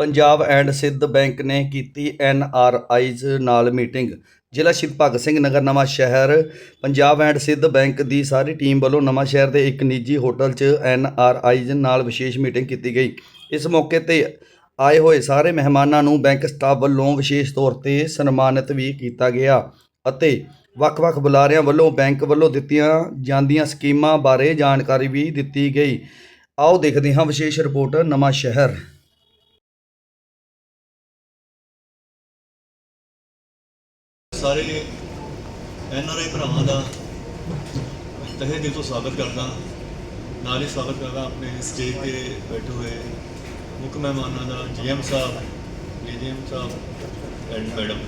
Punjab and ਸਿੱਧ bank ਨੇ ਕੀਤੀ ਐਨ ਆਰ ਆਈਜ਼ ਨਾਲ ਮੀਟਿੰਗ। ਜ਼ਿਲ੍ਹਾ ਸ਼ਹੀਦ ਭਗਤ ਸਿੰਘ ਨਗਰ ਨਵਾਂ ਸ਼ਹਿਰ, ਪੰਜਾਬ ਐਂਡ ਸਿੱਧ ਬੈਂਕ ਦੀ ਸਾਰੀ ਟੀਮ ਵੱਲੋਂ ਨਵਾਂ ਸ਼ਹਿਰ ਦੇ ਇੱਕ ਨਿੱਜੀ ਹੋਟਲ 'ਚ ਐਨ ਆਰ ਆਈਜ਼ ਨਾਲ ਵਿਸ਼ੇਸ਼ ਮੀਟਿੰਗ ਕੀਤੀ ਗਈ। ਇਸ ਮੌਕੇ ਤੇ ਆਏ ਹੋਏ ਸਾਰੇ ਮਹਿਮਾਨਾਂ ਨੂੰ ਬੈਂਕ ਸਟਾਫ ਵੱਲੋਂ ਵਿਸ਼ੇਸ਼ ਤੌਰ ਤੇ ਸਨਮਾਨਿਤ ਵੀ ਕੀਤਾ ਗਿਆ ਅਤੇ ਵੱਖ-ਵੱਖ ਬੁਲਾਰਿਆਂ ਵੱਲੋਂ ਬੈਂਕ ਵੱਲੋਂ ਦਿੱਤੀਆਂ ਜਾਂਦੀਆਂ ਸਕੀਮਾਂ ਬਾਰੇ ਜਾਣਕਾਰੀ ਵੀ ਦਿੱਤੀ ਗਈ। ਆਓ ਦੇਖਦੇ ਹਾਂ ਵਿਸ਼ੇਸ਼ ਰਿਪੋਰਟ ਨਵਾਂ ਸ਼ਹਿਰ। ਸਾਰੇ ਐਨ ਆਰ ਆਈ ਭਰਾਵਾਂ ਦਾ ਤਹਿ ਦਿਲ ਤੋਂ ਸਵਾਗਤ ਕਰਦਾ, ਨਾਲ ਹੀ ਸਵਾਗਤ ਕਰਦਾ ਆਪਣੇ ਸਟੇਜ ਤੇ ਬੈਠੇ ਹੋਏ ਮੁੱਖ ਮਹਿਮਾਨਾਂ ਦਾ GM sahib DGM sahib and madam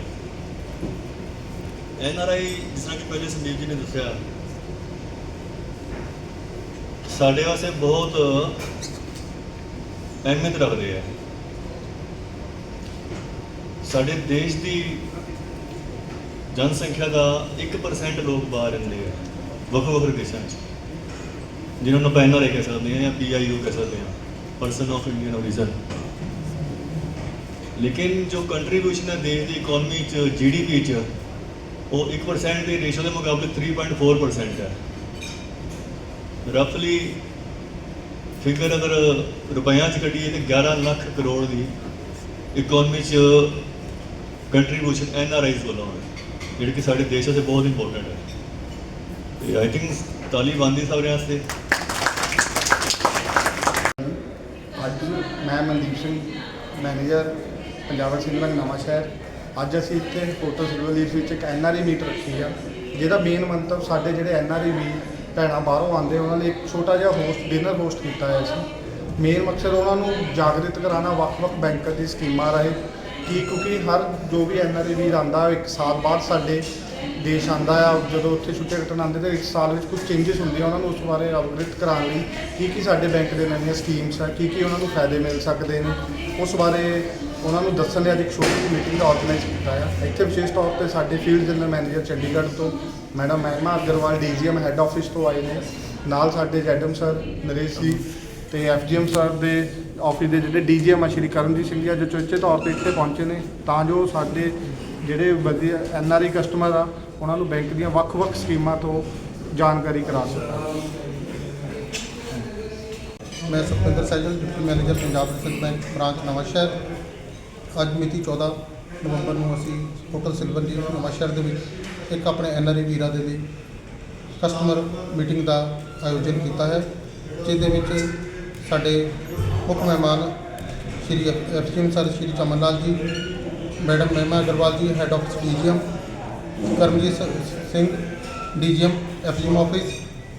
N R I, ਜਿਸ ਤਰ੍ਹਾਂ ਕਿ ਪਹਿਲੇ ਸੰਦੀਪ ਜੀ ਨੇ ਦੱਸਿਆ, ਸਾਡੇ ਵਾਸਤੇ ਬਹੁਤ ਅਹਿਮੀਅਤ ਰੱਖਦੇ ਆ। ਸਾਡੇ ਦੇਸ਼ ਦੀ ਜਨਸੰਖਿਆ ਦਾ 1% ਲੋਕ ਬਾਹਰ ਰਹਿੰਦੇ ਆ ਵੱਖ ਵੱਖਰੇ ਦੇਸ਼ਾਂ 'ਚ। ਜਿਨ੍ਹਾਂ ਨੂੰ ਆਪਾਂ ਐਨਆਰਆਈ ਕਹਿ ਸਕਦੇ ਹਾਂ ਜਾਂ ਪੀਆਈਓ ਕਹਿ ਸਕਦੇ ਹਾਂ ਪਰਸਨ ਆਫ ਇੰਡੀਅਨ origin ਲੇਕਿਨ ਜੋ ਕੰਟਰੀਬਿਊਸ਼ਨ ਹੈ ਦੇਸ਼ ਦੀ ਇਕਨੋਮੀ 'ਚ ਜੀਡੀਪੀ 'ਚ, ਉਹ 1% ਦੇ ਰੇਸ਼ੋ ਦੇ ਮੁਕਾਬਲੇ 3.4% ਹੈ। ਰਫਲੀ ਫਿਗਰ ਅਗਰ ਰੁਪਈਆਂ 'ਚ ਕੱਢੀਏ ਤੇ 11 ਲੱਖ ਕਰੋੜ ਦੀ ਇਕਨੋਮੀ 'ਚ ਕੰਟਰੀਬਿਊਸ਼ਨ ਐਨਆਰਆਈਜ਼ ਵੱਲੋਂ ਹੈ। ਜਿਹੜੀ ਕਿ ਸਾਡੇ ਦੇਸ਼ ਵਾਸਤੇ ਬਹੁਤ ਇੰਪੋਰਟੈਂਟ ਹੈ। ਤੇ ਆਈ ਥਿੰਕ ਤਾਲੀ ਬੰਦੀ ਸਭ ਵਾਸਤੇ ਅੱਜ ਮੈਂ ਮਨਦੀਪ ਸਿੰਘ ਮੈਨੇਜਰ ਪੰਜਾਬ ਸਿੰਘ ਬੈਂਕ ਨਵਾਂ ਸ਼ਹਿਰ। ਅੱਜ ਅਸੀਂ ਇੱਥੇ ਫੋਟੋ ਸਿਲਵਰ ਲੀਫ ਵਿੱਚ ਇੱਕ ਐਨਆਰਈ ਮੀਟ ਰੱਖੀ ਆ, ਜਿਹਦਾ ਮੇਨ ਮੰਤਵ ਸਾਡੇ ਜਿਹੜੇ ਐਨਆਰਈ ਵੀ ਭੈਣਾਂ ਬਾਹਰੋਂ ਆਉਂਦੇ, ਉਹਨਾਂ ਲਈ ਇੱਕ ਛੋਟਾ ਜਿਹਾ ਹੋਸਟ ਡਿਨਰ ਹੋਸਟ ਕੀਤਾ ਹੈ ਅਸੀਂ ਮੇਨ ਮਕਸਦ ਉਹਨਾਂ ਨੂੰ ਜਾਗਰਿਤ ਕਰਾਉਣਾ, ਵੱਖ-ਵੱਖ ਬੈਂਕਾਂ ਦੀ ਸਕੀਮਾਂ ਰਾਹੀਂ ਕਿ ਕਿਉਂਕਿ ਹਰ ਜੋ ਵੀ ਐਨਆਰਈ ਵੀਰ ਆਂਦਾ ਇੱਕ ਸਾਲ ਬਾਅਦ ਸਾਡੇ ਦੇਸ਼ ਆਂਦਾ ਆ, ਜਦੋਂ ਉੱਥੇ ਛੁੱਟੀਆਂ ਕੱਟਣ ਆਉਂਦੇ ਤੇ ਇੱਕ ਸਾਲ ਵਿੱਚ ਕੁਝ ਚੇਂਜਸ ਹੁੰਦੇ ਆ ਉਹਨਾਂ ਨੂੰ ਉਸ ਬਾਰੇ ਅਵਗਤ ਕਰਾਉਣ ਲਈ ਕੀ ਕੀ ਸਾਡੇ ਬੈਂਕ ਦੇ ਨਵੀਆਂ ਸਕੀਮਸ ਆ, ਕੀ ਕੀ ਉਹਨਾਂ ਨੂੰ ਫਾਇਦੇ ਮਿਲ ਸਕਦੇ ਨੇ, ਉਸ ਬਾਰੇ ਉਹਨਾਂ ਨੂੰ ਦੱਸਣ ਲਈ ਅੱਜ ਇੱਕ ਛੋਟੀ ਜਿਹੀ ਮੀਟਿੰਗ ਦਾ ਆਰਗੇਨਾਈਜ਼ ਕੀਤਾ ਆ। ਇੱਥੇ ਵਿਸ਼ੇਸ਼ ਤੌਰ ਤੇ ਸਾਡੇ ਫੀਲਡ ਜਨਰਲ ਮੈਨੇਜਰ ਚੰਡੀਗੜ੍ਹ ਤੋਂ madam Mahima Agarwal ਡੀਜੀਐਮ head office ਤੋਂ ਆਏ ਨੇ। ਨਾਲ ਸਾਡੇ ਜੈਡਮ ਸਰ ਨਰੇਸ਼ ਜੀ ਤੇ ਐਫਜੀਐਮ ਸਰ ਦੇ ਆਫਿਸ ਦੇ ਜਿਹੜੇ ਡੀਜੀਐਮ ਆ ਸ਼੍ਰੀ ਕਰਮਜੀਤ ਸਿੰਘ ਜੀ ਅੱਜ ਚੁੱਚੇ ਤੌਰ ਤੇ ਇੱਥੇ ਪਹੁੰਚੇ ਨੇ, ਤਾਂ ਜੋ ਸਾਡੇ ਜਿਹੜੇ ਵਧੀਆ ਐਨਆਰਆਈ ਕਸਟਮਰ ਆ, ਉਹਨਾਂ ਨੂੰ ਬੈਂਕ ਦੀਆਂ ਵੱਖ-ਵੱਖ ਸਕੀਮਾਂ ਤੋਂ ਜਾਣਕਾਰੀ ਕਰਾ ਸਕਣ। ਮੈਂ Sukhwinder Sejal, deputy manager Punjab reserve bank, branch Nawanshahr ਅੱਜ ਮਿਤੀ 14 ਨਵੰਬਰ ਨੂੰ ਅਸੀਂ ਹੋਟਲ ਸਿਲਵਰ ਜੀ ਨਵਾਂਸ਼ਹਿਰ ਦੇ ਵਿੱਚ ਇੱਕ ਆਪਣੇ ਐਨਆਰਈ ਵੀਰਾਂ ਦੇ ਲਈ ਕਸਟਮਰ ਮੀਟਿੰਗ ਦਾ ਆਯੋਜਨ ਕੀਤਾ ਹੈ, ਜਿਹਦੇ ਵਿੱਚ ਸਾਡੇ ਮੁੱਖ ਮਹਿਮਾਨ ਸ਼੍ਰੀ ਐਫਸੀਐਮ ਸਰ ਸ਼੍ਰੀ ਚਮਨ Lal ji, madam Mahima Agarwal ji head office DGM Karamjit ਸ- ਸਿੰਘ ਡੀਜੀਐਮ ਐਫਜੀਐਮ ਆਫਿਸ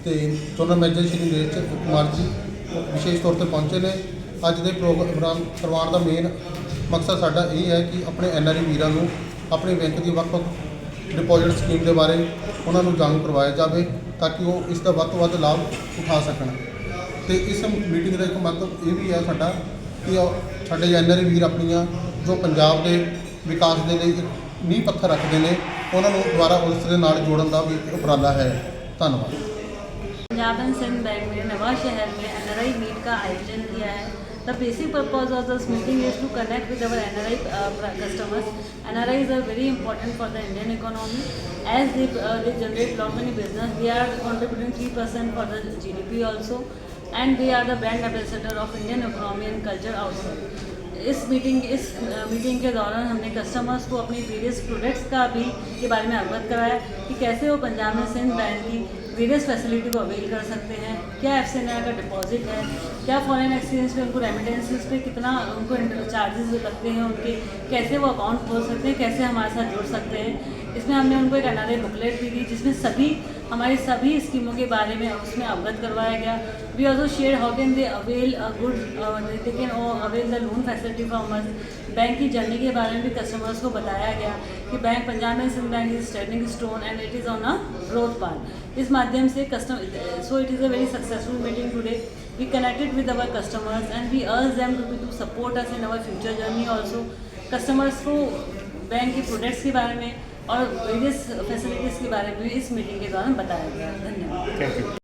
ਤੇ ਜਨਰਲ ਮੈਨੇਜਰ ਸ਼੍ਰੀ ਨੀਰਜ ਕੁਮਾਰ ਜੀ ਵਿਸ਼ੇਸ਼ ਤੌਰ ਤੇ ਪਹੁੰਚੇ ਨੇ। ਅੱਜ ਦੇ ਪ੍ਰੋਗਰਾਮ ਕਰਵਾਉਣ ਦਾ ਮੇਨ ਮਕਸਦ ਸਾਡਾ ਇਹ ਹੈ ਕਿ ਆਪਣੇ ਐਨਆਰਈ ਵੀਰਾਂ ਨੂੰ ਆਪਣੇ ਬੈਂਕ ਦੀ ਵੱਖ-ਵੱਖ ਡਿਪੋਜ਼ਿਟ ਸਕੀਮ ਦੇ ਬਾਰੇ ਉਹਨਾਂ ਨੂੰ ਜਾਣੂ ਕਰਵਾਇਆ ਜਾਵੇ ਤਾਂ ਕਿ ਉਹ ਇਸ ਦਾ ਵੱਧ ਤੋਂ ਵੱਧ ਲਾਭ ਉਠਾ ਸਕਣ। ਤੇ ਇਸ ਮੀਟਿੰਗ ਦਾ ਇੱਕ ਮਤਲਬ ਇਹ ਵੀ ਹੈ ਸਾਡਾ ਕਿ ਉਹ ਸਾਡੇ ਐਨਆਰਈ ਵੀਰ ਆਪਣੀਆਂ ਜੋ ਪੰਜਾਬ ਦੇ ਵਿਕਾਸ ਦੇ ਲਈ ਇੱਕ ਨੀਂਹ ਪੱਥਰ ਰੱਖਦੇ ਨੇ ਉਹਨਾਂ ਨੂੰ ਦੁਬਾਰਾ ਉਸ ਦੇ ਨਾਲ ਜੋੜਨ ਦਾ ਵੀ ਇੱਕ ਉਪਰਾਲਾ ਹੈ ਧੰਨਵਾਦ पंजाब एंड सिंध बैंक में नवा शहर में एनआरआई मीट का आयोजन किया है the basic purpose of this meeting is to connect with our NRI customers NRIs are very important for the Indian economy as they, uh, they generate lot many business they are contributing 3% for the GDP also And they are the brand ambassador of Indian economy and culture outside इस meeting इस meeting के दौरान हमने customers को अपनी various products का भी के बारे में अवगत कराया कि कैसे वो पंजाब में सिंध बैंक की वेरियस फैसिलिटी को अवेल कर सकते हैं, क्या एफ़ सी का डिपॉजिट है, क्या फॉरेन एक्सचेंज पे उनको रेमिटेंसेस पे कितना उनको चार्जेस लगते हैं उनके, कैसे वो अकाउंट खोल सकते हैं, कैसे हमारे साथ जुड़ सकते हैं। इसमें हमने उनको एक अनारे बुकलेट भी दी जिसमें सभी हमारी सभी स्कीमों के बारे में उसमें अवगत करवाया गया। We also share how can they avail a good they can avail the loan facility as bank की जर्नी के बारे में भी कस्टमर्स को बताया गया कि bank Punjab and Sindh bank is standing stone and it is on a growth path इस माध्यम से custom so it is a very successful meeting today we connected with our customers and we urge them to, to support us in our future journey also. Customers को bank के products के बारे में और various facilities के बारे में भी इस मीटिंग के दौरान बताया गया धन्यवाद